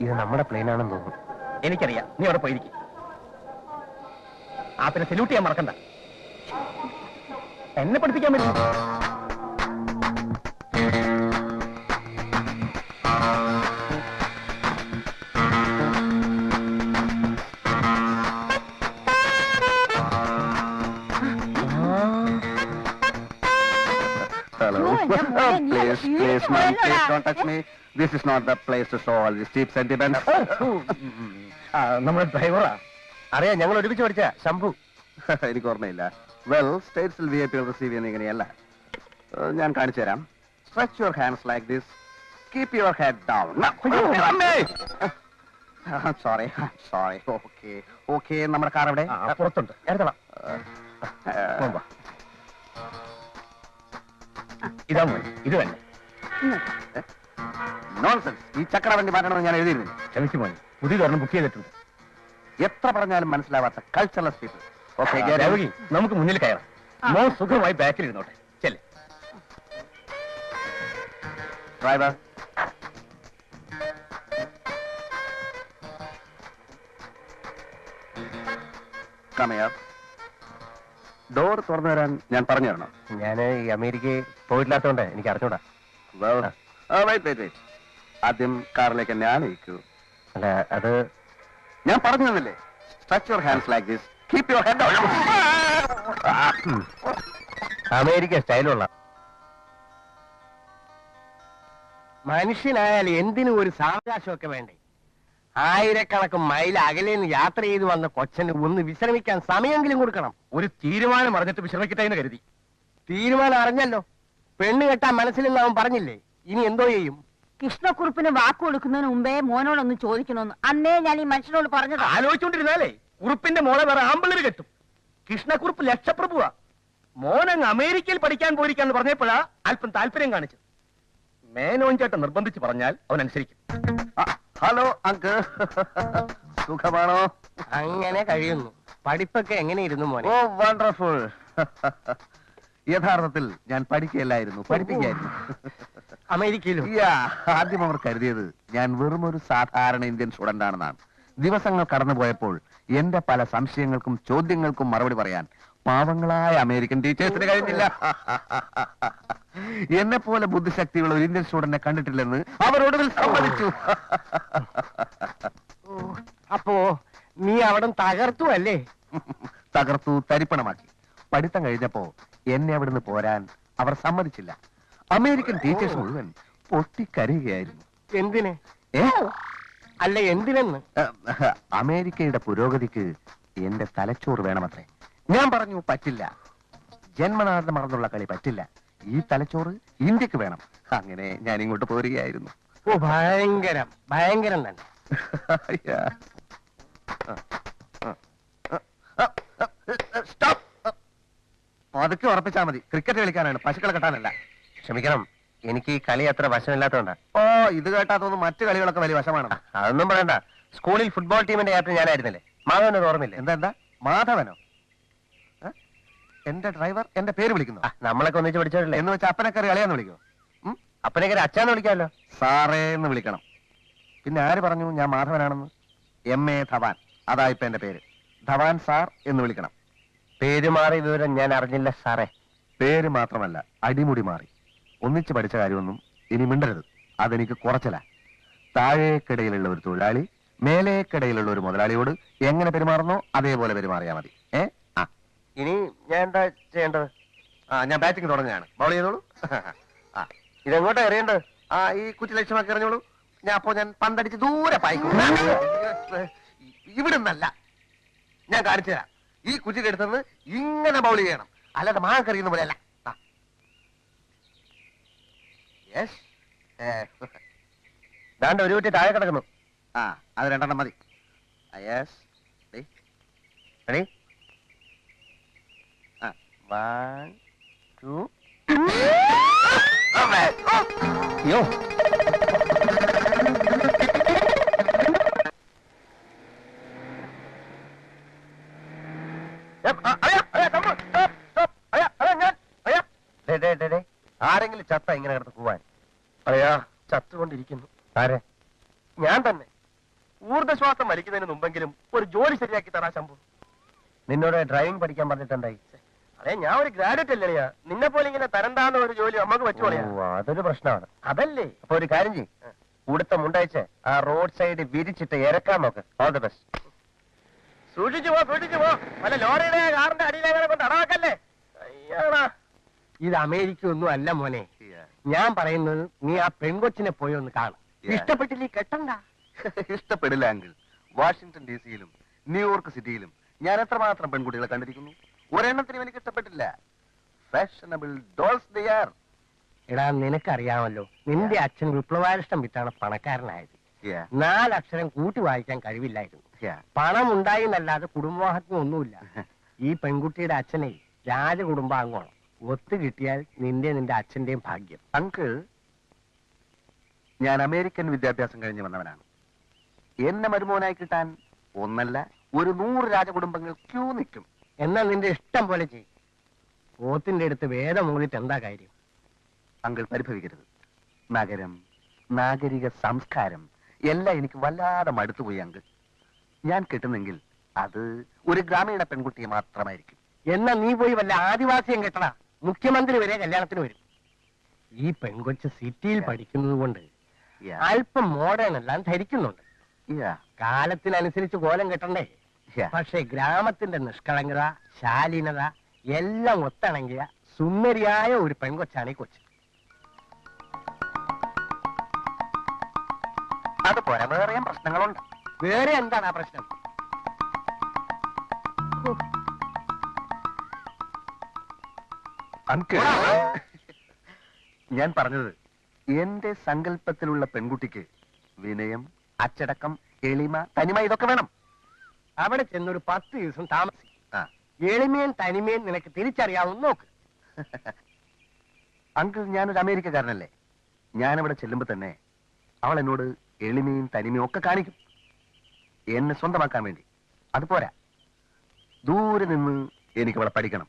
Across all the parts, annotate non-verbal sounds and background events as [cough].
ഇത് നമ്മുടെ പ്ലെയിൻ ആണെന്ന് തോന്നുന്നു. എനിക്കറിയാം. നീ അവിടെ പോയിരിക്കും. ആ പിന്നെ സല്യൂട്ട് ചെയ്യാൻ മറക്കണ്ട. എന്നെ പഠിപ്പിക്കാൻ പറ്റും Hello. Oh, മോനെ, നീ please, please, ma'am, please don't touch me. This is not the place to show all these cheap sentiments. നമ്മുടെ ഡ്രൈവറാ അറിയാം ഞങ്ങൾ ഒരുമിച്ച് പഠിച്ച ശംഭു. [laughs] എനിക്ക് ഓർമ്മയില്ല. വെൽ സ്റ്റേറ്റ്സിൽ വി ഐ പി റിസീവ് ചെയ്യുന്ന ഇങ്ങനെയല്ല. ഞാൻ കാണിച്ചു തരാം. Stretch your hands like this keep your head down sorry sorry okay okay നമ്മുടെ കാർ അവിടെ പുറത്തുണ്ട്. എടുത്തണം ഏഹ്, ഇതാ മോൻ ഇത് തന്നെ നോൺസെൻസ് ഈ ചക്രവണ്ടി മാറ്റണമെന്ന് ഞാൻ എഴുതിയിരുന്നില്ല ക്ഷമിച്ചു മോൻ പുതിയതൊരെണ്ണം ബുക്ക് ചെയ്തിട്ടുണ്ട്. എത്ര പറഞ്ഞാലും മനസ്സിലാവാത്ത കൾച്ചറൽ പീപ്പിൾ ഓക്കെ ആ, നമുക്ക് മുന്നിൽ കയറാം. മോൻ സുഖമായി ബാക്കിൽ ഇരുന്നോട്ടെ ചെല്ലേ ഡ്രൈവർ കമയർ ഡോർ തുറന്നു തരാൻ ഞാൻ പറഞ്ഞു തരണം. ഞാൻ ഈ അമേരിക്കയിൽ പോയിട്ടില്ലാത്തതുകൊണ്ട് എനിക്ക് അറിഞ്ഞൂടാ. ആദ്യം കാറിലേക്ക് എന്നെ ആനയിക്കൂ. അല്ല അത് ഞാൻ പറഞ്ഞു തന്നില്ലേ? Stretch your hands like this keep your head America സ്റ്റൈലുള്ള. മനുഷ്യനായാൽ എന്തിനും ഒരു സാവകാശമൊക്കെ വേണ്ടേ? ആയിരക്കണക്കിന് മൈൽ അകലെ നിന്ന് യാത്ര ചെയ്ത് വന്ന കൊച്ചന് ഒന്ന് വിശ്രമിക്കാൻ സമയമെങ്കിലും കൊടുക്കണം. ഒരു തീരുമാനം അറിഞ്ഞിട്ട് വിശ്രമിക്കട്ടെ എന്ന് കരുതി. തീരുമാനം അറിഞ്ഞല്ലോ. പെണ്ണ് കെട്ടാൻ മനസ്സിലെന്ന് അവൻ പറഞ്ഞില്ലേ? ഇനി എന്തോ ചെയ്യും? കൃഷ്ണക്കുറുപ്പിന് വാക്ക് കൊടുക്കുന്നതിന് മുമ്പേ മോനോടൊന്ന് ചോദിക്കണമെന്ന് അന്നേ ഞാൻ ഈ മനുഷ്യനോട് പറഞ്ഞത്. ആലോചിച്ചുകൊണ്ടിരുന്നാലേ കുറുപ്പിന്റെ മോളെ വേറെ ആമ്പിള്ളേര് കെട്ടും. കൃഷ്ണക്കുറുപ്പ് ലക്ഷപ്രഭുവാ. മോനങ്ങ് അമേരിക്കയിൽ പഠിക്കാൻ പോയിരിക്കാന്ന് പറഞ്ഞപ്പോഴാ അല്പം താല്പര്യം കാണിച്ചു മേനോൻ ചേട്ടൻ നിർബന്ധിച്ച് പറഞ്ഞാൽ അവൻ അനുസരിക്കും ഹലോ അങ്ക് [laughs] സുഖമാണോ? അങ്ങനെ കഴിയുന്നു. പഠിപ്പൊക്കെ എങ്ങനെ ഇരുന്നു മോനെ? ഓ വണ്ടർഫുൾ [laughs] യഥാർത്ഥത്തിൽ ഞാൻ പഠിക്കുകയല്ലായിരുന്നു പഠിപ്പിക്കായിരുന്നു. അമേരിക്കയിലും? യാ, [laughs] ആദ്യം അവർ കരുതിയത് ഞാൻ വെറും ഒരു സാധാരണ ഇന്ത്യൻ സ്റ്റുഡന്റ് ആണെന്നാണ്. ദിവസങ്ങൾ കടന്നുപോയപ്പോൾ എന്റെ പല സംശയങ്ങൾക്കും ചോദ്യങ്ങൾക്കും മറുപടി പറയാൻ പാവങ്ങളായ അമേരിക്കൻ ടീച്ചേഴ്സിന് കഴിഞ്ഞില്ല. [laughs] എന്നെ പോലെ ബുദ്ധിശക്തിയുള്ള ഒരു ഇന്ത്യൻ സ്റ്റുഡന്റിനെ കണ്ടിട്ടില്ലെന്ന് അവരോട് സമ്മതിച്ചു. അപ്പോ നീ അവിടെ തകർത്തു അല്ലേ? [laughs] തകർത്തു തരിപ്പണമാക്കി. പഠിത്തം കഴിഞ്ഞപ്പോ എന്നെ അവിടുന്ന് പോരാൻ അവർ സമ്മതിച്ചില്ല. അമേരിക്കൻ ടീച്ചേഴ്സ് മുഴുവൻ പൊട്ടിക്കരയുകയായിരുന്നു. എന്തിന്? ഏ? അല്ല എന്തിനെന്ന്? അമേരിക്കയുടെ പുരോഗതിക്ക് എന്റെ തലച്ചോറ് വേണമത്രേ. ഞാൻ പറഞ്ഞു പറ്റില്ല. ജന്മനാടിന് മറന്നുള്ള കളി പറ്റില്ല. ഈ തലച്ചോറ് ഇന്ത്യയ്ക്ക് വേണം. അങ്ങനെ ഞാൻ ഇങ്ങോട്ട് പോരുകയായിരുന്നു. ഓ ഭയങ്കരം. ഭയങ്കരം തന്നെ. Stop. പതുക്കെ ഉറപ്പിച്ചാ മതി. ക്രിക്കറ്റ് കളിക്കാനാണ്. പശുക്കളെ കെട്ടാനല്ല. ക്ഷമിക്കണം. എനിക്ക് ഈ കളി അത്ര വശമില്ലാത്തതുകൊണ്ട്. ഓ ഇത് കേട്ടാത്തൊന്നും മറ്റു കളികളൊക്കെ വലിയ വശമാണ്. അതൊന്നും പറയണ്ട. സ്കൂളിൽ ഫുട്ബോൾ ടീമിന്റെ ക്യാപ്റ്റൻ ഞാനായിരുന്നില്ലേ? മാധവനൊരു ഓർമ്മയില്ല? എന്താ എന്താ? മാധവനോ? എന്റെ ഡ്രൈവർ എന്റെ പേര് വിളിക്കുന്നു. നമ്മളൊക്കെ ഒന്നിച്ച് പഠിച്ചവരല്ലേ എന്ന് വെച്ചാൽ അപ്പനെ കയറി വിളിക്കും. വിളിക്കോ കറി അച്ഛാന്ന് വിളിക്കാമല്ലോ? സാറേ എന്ന് വിളിക്കണം. പിന്നെ ആര് പറഞ്ഞു ഞാൻ മാധവനാണെന്ന്? M A Dhawan. അതാ ഇപ്പൊ എന്റെ പേര്. ധവാൻ സാർ എന്ന് വിളിക്കണം. പേര് മാറി വിവരം ഞാൻ അറിഞ്ഞില്ല സാറേ. പേര് മാത്രമല്ല അടിമുടി മാറി. ഒന്നിച്ച് പഠിച്ച കാര്യമൊന്നും ഇനി മിണ്ടരുത്. അതെനിക്ക് കുറച്ചില്ല താഴേക്കിടയിലുള്ള ഒരു തൊഴിലാളി മേലേക്കിടയിലുള്ള ഒരു മുതലാളിയോട് എങ്ങനെ പെരുമാറുന്നോ അതേപോലെ പെരുമാറിയാൽ മതി. ഇനി ഞാൻ എന്താ ചെയ്യേണ്ടത്? ആ ഞാൻ ബാറ്റിംഗ് തുടങ്ങുകയാണ്. ബൗൾ ചെയ്തോളൂ. ആ. ഇതെങ്ങോട്ടാ എറിയേണ്ടത്? ആ ഈ കുറ്റി ലക്ഷ്യമാക്കി എറിഞ്ഞോളൂ. ഞാൻ അപ്പോ ഞാൻ പന്തടിച്ച് ദൂരെ പായിക്കും ഇവിടുന്നല്ല. ഞാൻ കാണിച്ചു തരാം. ഈ കുറ്റിയുടെ അടുത്തുനിന്ന് ഇങ്ങനെ ബൗൾ ചെയ്യണം. അല്ലാതെ മാങ്ങ കറിയുന്ന പോലെയല്ല. ദാണ്ട് ഒരു കുറ്റി താഴെ കിടക്കുന്നു. ആ അത് രണ്ടെണ്ണം മതി. യെസ്. റെഡി? വൺ ടു അയ്യോ ആരെങ്കിലും ചത്ത ഇങ്ങനെ കിടന്ന് പോവാൻ. അയ്യാ ചത്തുകൊണ്ടിരിക്കുന്നു. ആരെ? ഞാൻ തന്നെ. ഊർജശ്വാസം വലിക്കുന്നതിന് മുമ്പെങ്കിലും ഒരു ജോലി ശരിയാക്കി തരാ ശമ്പു നിന്നോട് ഡ്രൈവിംഗ് പഠിക്കാൻ പറഞ്ഞിട്ടുണ്ടായി അതെ ഞാൻ ഒരു ഗ്രാജുവേറ്റ് അല്ലേ നിന്നെ പോലെ ഇങ്ങനെ തരണ്ടാന്ന ഒരു ജോലി നമുക്ക് വെച്ചോളിയാ ഓ, അതൊരു പ്രശ്നമാണ്. അതല്ലേ? അപ്പൊ ഒരു കാര്യം ചെയ്യും. കൂടുത്ത മുണ്ടയച്ച് ആ റോഡ് സൈഡ് വിരിച്ചിട്ട് ഇറക്കാൻ നോക്ക്. ഓൾ ദി ബെസ്റ്റ് സൂക്ഷിച്ചു പോ സൂക്ഷിച്ചു പോ. വല്ല ലോറിയുടെ കാറിന്റെ അടിയിലേക്കാളെ കൊണ്ട് അടവാക്കല്ലേ ഇത് അമേരിക്ക ഒന്നും അല്ല മോനെ. ഞാൻ പറയുന്നത് നീ ആ പെൺകൊച്ചിനെ പോയി ഒന്ന് കാണും. ഇഷ്ടപ്പെട്ടില്ലേ കെട്ടണ്ട? [laughs] ഇഷ്ടപ്പെടില്ല അങ്കിൾ വാഷിംഗ്ടൺ ഡി സിയിലും ന്യൂയോർക്ക് സിറ്റിയിലും ഞാൻ എത്രമാത്രം പെൺകുട്ടികളെ കണ്ടിരിക്കുന്നു? ഒരെണ്ണത്തിനും എനിക്ക് ഇഷ്ടപ്പെട്ടില്ല. ഫാഷനബിൾ ഡോൾസ് ദേ ആർ എടാ നിനക്കറിയാമല്ലോ നിന്റെ അച്ഛൻ വിപ്ലവാരിഷ്ടം വിട്ടാണ് പണക്കാരനായത്. നാലക്ഷരം കൂട്ടി വായിക്കാൻ കഴിവില്ലായിരുന്നു. പണം ഉണ്ടായി എന്നല്ലാതെ കുടുംബവാഹത്യം ഒന്നുമില്ല. [laughs] ഈ പെൺകുട്ടിയുടെ അച്ഛനെ രാജകുടുംബാംഗമാണ്. ഒത്തു കിട്ടിയാൽ നിന്റെ നിന്റെ അച്ഛന്റെയും ഭാഗ്യം. അങ്കിൾ ഞാൻ അമേരിക്കൻ വിദ്യാഭ്യാസം കഴിഞ്ഞ് വന്നവനാണ്. എന്നെ മരുമോനായി കിട്ടാൻ ഒന്നല്ല ഒരു നൂറ് രാജകുടുംബങ്ങൾ ക്യൂ നിൽക്കും. എന്നാ നിന്റെ ഇഷ്ടം പോലെ ചെയ്യും. പോത്തിന്റെ അടുത്ത് വേദം മൂന്നിട്ട് എന്താ കാര്യം? അങ്കിൾ പരിഭവിക്കരുത്. നഗരം നാഗരിക സംസ്കാരം എല്ലാം എനിക്ക് വല്ലാതെ മടുത്തുപോയി അങ്കിൾ. ഞാൻ കിട്ടുന്നെങ്കിൽ അത് ഒരു ഗ്രാമീണ പെൺകുട്ടിയെ മാത്രമായിരിക്കും. എന്നാ നീ പോയി വല്ല ആദിവാസിയും കെട്ടടാ മുഖ്യമന്ത്രി വരെ കല്യാണത്തിന് വരും. ഈ പെൺകൊച്ച് സിറ്റിയിൽ പഠിക്കുന്നത് കൊണ്ട് അല്പം മോഡേൺ എല്ലാം ധരിക്കുന്നുണ്ട്. കാലത്തിനനുസരിച്ച് കോലം കെട്ടണ്ടേ. പക്ഷെ ഗ്രാമത്തിന്റെ നിഷ്കളങ്കത ശാലീനത എല്ലാം ഒത്തിണങ്ങിയ സുന്ദരിയായ ഒരു പെൺകൊച്ചാണ് ഈ കൊച്ച്. അത് പോരാ വേറെയും പ്രശ്നങ്ങളുണ്ട്? വേറെ എന്താണ് ആ പ്രശ്നം? ഞാൻ പറഞ്ഞത് എന്റെ സങ്കല്പത്തിലുള്ള പെൺകുട്ടിക്ക് വിനയം അച്ചടക്കം എളിമ തനിമ ഇതൊക്കെ വേണം. അവിടെ ചെന്നൊരു പത്ത് ദിവസം താമസിക്കും. ആ. എളിമയും തനിമയും നിനക്ക് തിരിച്ചറിയാവുന്ന നോക്ക്. [laughs] അങ്കിൾ ഞാനൊരു അമേരിക്കക്കാരനല്ലേ? ഞാനവിടെ ചെല്ലുമ്പോ തന്നെ അവൾ എന്നോട് എളിമയും തനിമയും ഒക്കെ കാണിക്കും. എന്നെ സ്വന്തമാക്കാൻ വേണ്ടി. അത് പോരാ. ദൂരെ നിന്ന് എനിക്ക് അവളെ പഠിക്കണം.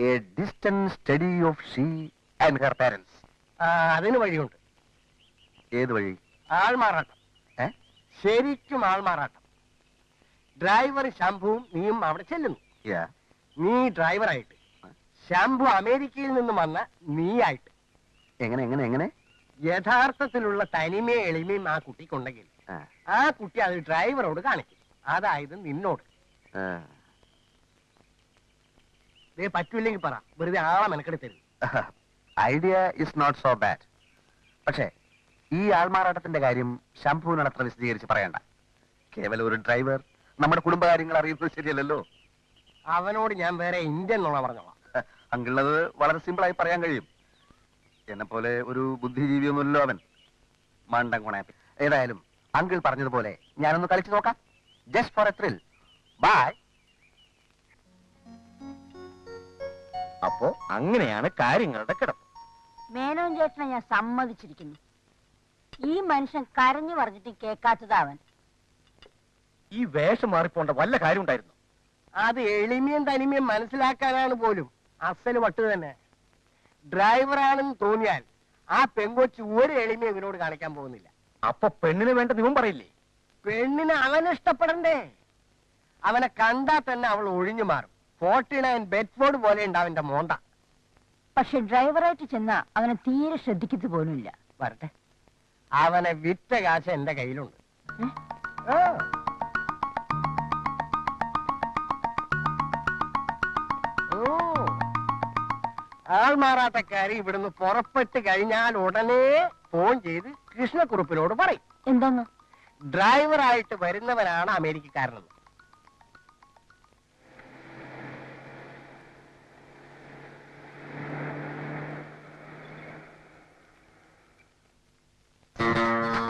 A distance study of she and her parents അതിന് വഴിയുണ്ട്. ഏത് വഴി? ആൾമാറാട്ടം? ശരിക്കും ആൾമാറാട്ടം. ഡ്രൈവർ ശംഭുവും നീയും അവിടെ ചെല്ലുന്നു. നീ ഡ്രൈവറായിട്ട്. ശംഭു അമേരിക്കയിൽ നിന്ന് വന്ന നീയായിട്ട്. എങ്ങനെ എങ്ങനെ എങ്ങനെ? യഥാർത്ഥത്തിലുള്ള തനിമയും എളിമയും ആ കുട്ടിക്കുണ്ടെങ്കിൽ ആ, ആ കുട്ടി അത് ഡ്രൈവറോട് കാണിക്കും. അതായത് നിന്നോട്. പറ്റൂല്ലെങ്കിൽ പറ. വെറുതെ ആളെ മെനക്കെടുത്ത് തരും idea is not so bad. പക്ഷേ ഈ ആൾമാറാട്ടത്തിന്റെ കാര്യം ശംഭുവിനോട് അത്ര വിശദീകരിച്ച് പറയണ്ട. കേവലം ഒരു ഡ്രൈവർ നമ്മുടെ കുടുംബകാര്യങ്ങൾ അറിയുന്നത് ശരിയല്ലല്ലോ? അവനോട് ഞാൻ വേറെ ഇന്ത്യൻ എന്നുള്ള പറഞ്ഞോളാം. അങ്കിളത് വളരെ സിമ്പിളായി പറയാൻ കഴിയും. എന്നെ പോലെ ഒരു ബുദ്ധിജീവിയൊന്നുമല്ലോ അവൻ. മണ്ടൻ കൊണാപ്പി ഏതായാലും അങ്കിൾ പറഞ്ഞതുപോലെ ഞാനൊന്ന് കളിച്ചു നോക്കാം. Just for a thrill bye അപ്പോ അങ്ങനെയാണ് കാര്യങ്ങളുടെ കിടപ്പ്. മേനോൻ ചേട്ടനെ ഞാൻ സമ്മതിച്ചിരിക്കുന്നു. ഈ മനുഷ്യൻ കരഞ്ഞു പറഞ്ഞിട്ട് കേൾക്കാത്തതാ അവൻ. ഈ വേഷം മാറിപ്പോണ്ട വല്ല കാര്യം ഉണ്ടായിരുന്നു അത് എളിമയും തനിമയും മനസ്സിലാക്കാനാണ് പോലും. അസൽ വട്ട് തന്നെ. ഡ്രൈവറാണെന്ന് തോന്നിയാൽ ആ പെങ്കൊച്ച് ഒരു എളിമയും ഇവനോട് കാണിക്കാൻ പോകുന്നില്ല. അപ്പൊ പെണ്ണിന് വേണ്ട നിവൻ പറയില്ലേ? പെണ്ണിനെ അവൻ ഇഷ്ടപ്പെടണ്ടേ? അവനെ കണ്ടാ തന്നെ അവൾ ഒഴിഞ്ഞു മാറും. ഫോർട്ടി നയൻ ബെഡ്ഫോർഡ് പോലെ ഉണ്ട് അവന്റെ മോന്ത. പക്ഷെ ഡ്രൈവറായിട്ട് ചെന്ന അവനെ തീരെ ശ്രദ്ധിക്കത്തു പോലുമില്ല. വരട്ടെ. അവനെ വിറ്റ കാശ് എന്റെ കയ്യിലുണ്ട്. ഏ? ആൾമാറാട്ടക്കാരി ഇവിടുന്ന് പുറപ്പെട്ട് കഴിഞ്ഞാൽ ഉടനെ ഫോൺ ചെയ്ത് കൃഷ്ണക്കുറുപ്പിനോട് പറയും. എന്താന്ന്? ഡ്രൈവറായിട്ട് വരുന്നവനാണ് അമേരിക്കക്കാരനെന്ന്. Thank എന്തിരിച്ചിട്ടേക്കണേ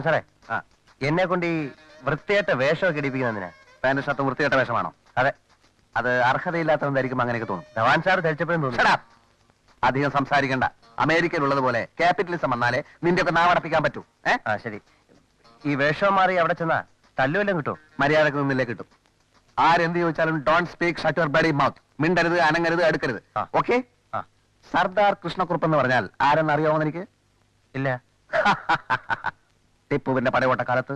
സാറേ ആ. എന്നെ കൊണ്ട് ഈ വൃത്തിയായിട്ട വേഷമൊക്കെ ഇടിപ്പിക്കുന്നതിന് പാന്റ് ഷർട്ട് വൃത്തിയായിട്ട വേഷമാണോ? അതെ. അത് അർഹതയില്ലാത്തവന്തായിരിക്കും അങ്ങനെയൊക്കെ തോന്നും. ധവാൻ സാർ ധരിച്ചപ്പോഴും തോന്നുന്നു അധികം സംസാരിക്കണ്ട. അമേരിക്കയിലുള്ളതുപോലെ ക്യാപിറ്റലിസം വന്നാലേ നിന്റെ ഒക്കെ നാവടപ്പിക്കാൻ പറ്റൂ. ഏ? ആ ശരി. ഈ വേഷം മാറി അവിടെ ചെന്നാ തല്ലുവല്ലം കിട്ടും മര്യാദയ്ക്ക് നിന്നില്ലേ കിട്ടും. ആരെന്ത് ചോദിച്ചാലും don't speak shut your buddy mouth മിണ്ടരുത് അനങ്ങരുത് എടുക്കരുത്. ഓക്കെ സർദാർ കൃഷ്ണക്കുറുപ്പ് എന്ന് പറഞ്ഞാൽ ആരെന്ന് അറിയാമോ എനിക്ക് ഇല്ല. [laughs] ടിപ്പുവിന്റെ പടയോട്ടക്കാലത്ത്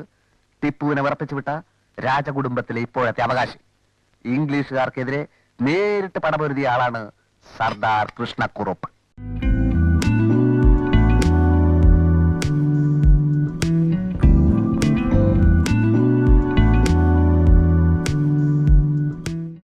ടിപ്പുവിനെ വിറപ്പിച്ചു വിട്ട രാജകുടുംബത്തിലെ ഇപ്പോഴത്തെ അവകാശി. ഇംഗ്ലീഷുകാർക്കെതിരെ നേരിട്ട് പടപൊരുതിയ ആളാണ് സർദാർ കൃഷ്ണക്കുറുപ്പ്.